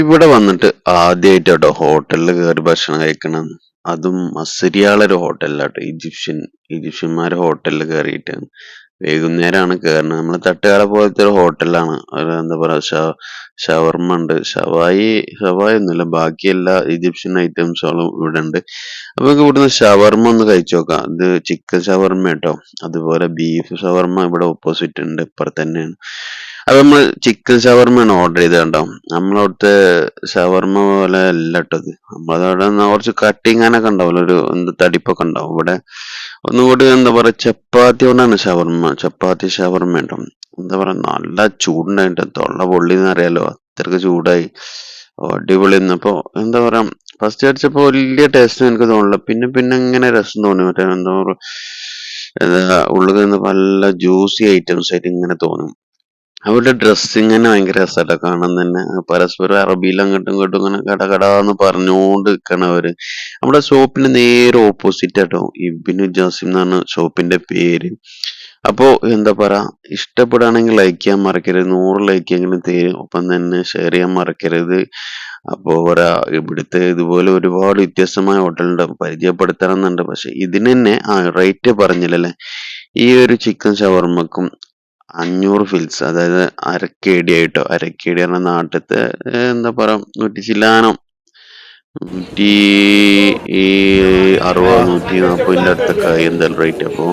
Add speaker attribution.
Speaker 1: ഇവിടെ വന്നിട്ട് ആദ്യമായിട്ട് കേട്ടോ ഹോട്ടലിൽ കയറി ഭക്ഷണം കഴിക്കണം അതും അസരിയാളൊരു ഹോട്ടലിലാട്ടോ. ഈജിപ്ഷ്യൻ ഈജിപ്ഷ്യന്മാരെ ഹോട്ടലിൽ കയറിയിട്ട് വൈകുന്നേരമാണ് കയറുന്നത് നമ്മൾ തട്ടുകാല പോലത്തെ ഒരു ഹോട്ടലാണ്. എന്താ പറയാ ഷവർമ ഉണ്ട്. ഷവായി ഷവായി ഒന്നുമില്ല. ബാക്കി എല്ലാ ഈജിപ്ഷ്യൻ ഐറ്റംസുകളും ഇവിടെ ഉണ്ട്. അപ്പൊ നമുക്ക് ഇവിടുന്ന് ഷവർമ ഒന്ന് കഴിച്ചു നോക്കാം. ഇത് ചിക്കൻ ഷവർമ കേട്ടോ അതുപോലെ ബീഫ് ഷവർമ ഇവിടെ ഓപ്പോസിറ്റ് ഉണ്ട്. ഇപ്പുറത്ത് തന്നെയാണ്. അപ്പൊ നമ്മൾ ചിക്കൻ ഷവർമ്മയാണ് ഓർഡർ ചെയ്തത് കണ്ടോ? നമ്മളവിടുത്തെ ഷവർമ്മ പോലെ അല്ല ഇട്ടത് നമ്മളവിടെ കുറച്ച് കട്ടിങ്ങാനൊക്കെ ഉണ്ടാവില്ല ഒരു എന്ത് തടിപ്പൊക്കെ ഉണ്ടാവും. ഇവിടെ ഒന്നുകൂടി എന്താ പറയാ ചപ്പാത്തി കൊണ്ടാണ് ഷവർമ്മ ചപ്പാത്തി ഷവർമ്മ ഉണ്ടാവും എന്താ പറയാ നല്ല ചൂടുണ്ടായിട്ട് തൊള്ള പൊള്ളിന്ന് അറിയാലോ അത്രയ്ക്ക് ചൂടായി. അടിപൊളി അപ്പൊ എന്താ പറയാ ഫസ്റ്റ് അടിച്ചപ്പോ വലിയ ടേസ്റ്റ് എനിക്ക് തോന്നില്ല പിന്നെ പിന്നെ ഇങ്ങനെ രസം തോന്നി. മറ്റേ എന്താ പറയാ എന്താ ഉള്ളിൽ നിന്ന് നല്ല ജ്യൂസി ഐറ്റംസ് ആയിട്ട് ഇങ്ങനെ തോന്നും. അവരുടെ ഡ്രസ്സിങ് തന്നെ ഭയങ്കര രസമല്ല കാണാൻ തന്നെ. പരസ്പരം അറബിയിൽ അങ്ങോട്ടും ഇങ്ങോട്ടും ഇങ്ങനെ കടകടാന്ന് പറഞ്ഞുകൊണ്ട് നിൽക്കണവര് നമ്മുടെ ഷോപ്പിന് നേരെ ഓപ്പോസിറ്റ് ആട്ടോ. ഇബിനു ജാസിം എന്നാണ് ഷോപ്പിന്റെ പേര്. അപ്പോ എന്താ പറയാ ഇഷ്ടപ്പെടുകയാണെങ്കിൽ ലൈക്ക് ചെയ്യാൻ മറക്കരുത്. നൂറ് ലൈക്ക് എങ്കിലും തരും. ഒപ്പം തന്നെ ഷെയർ ചെയ്യാൻ മറക്കരുത്. അപ്പോ ഇവിടെ ഇവിടുത്തെ ഇതുപോലെ ഒരുപാട് വ്യത്യസ്തമായ ഹോട്ടലുണ്ട് പരിചയപ്പെടുത്തണം എന്നുണ്ട്. പക്ഷെ ഇതിന് തന്നെ ആ റേറ്റ് പറഞ്ഞില്ലല്ലേ? ഈ ഒരു ചിക്കൻ ഷവർമ്മക്കും അഞ്ഞൂറ് ഫിൽസ് അതായത് അരക്കേടി ആയിട്ടോ അരക്കേടി പറഞ്ഞ നാട്ടിലത്തെ എന്താ പറയാ നൂറ്റി ചില്ലാനം നൂറ്റി ഈ അറുപത് നൂറ്റി നാൽപ്പതിന്റെ അടുത്തൊക്കെ എന്തായാലും റേറ്റ് അപ്പോൾ